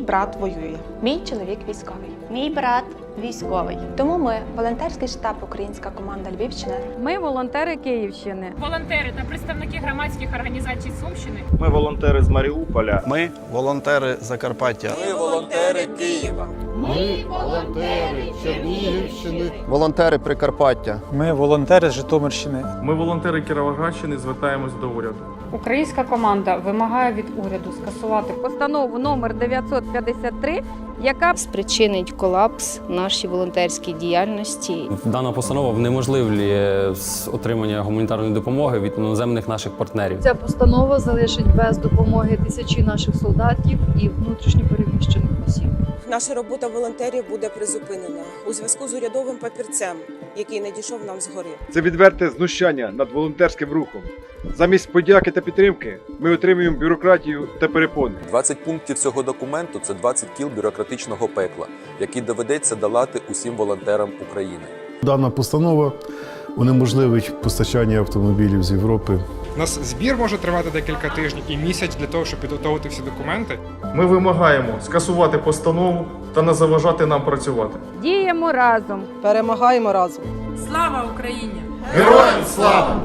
брат воює. Мій чоловік військовий. Мій брат військовий. Тому ми, волонтерський штаб Українська команда Львівщини, Ми волонтери Київщини. волонтери та представники громадських організацій Сумщини Ми волонтери з Маріуполя. Ми волонтери Закарпаття. Ми волонтери Києва. Ми Волонтери Прикарпаття. Ми волонтери з Житомирщини. Ми волонтери Кіровоградщини звертаємось до уряду. Українська команда вимагає від уряду скасувати постанову номер 953, яка Спричинить колапс нашій волонтерській діяльності. Дана постанова внеможливлює з отримання гуманітарної допомоги від іноземних наших партнерів. Ця постанова залишить без допомоги тисячі наших солдатів і внутрішньо переміщених. Наша робота волонтерів буде призупинена у зв'язку з урядовим папірцем, який надійшов нам згори. Це відверте знущання над волонтерським рухом. Замість подяки та підтримки ми отримуємо бюрократію та перепони. 20 пунктів цього документу це 20 кіл бюрократичного пекла, які доведеться долати усім волонтерам України. Дана постанова унеможливить постачання автомобілів з Європи. У нас збір може тривати декілька тижнів і місяць для того, щоб підготовити всі документи. Ми вимагаємо скасувати постанову та не заважати нам працювати. діємо разом. Перемагаємо разом. Слава Україні! Героям слава!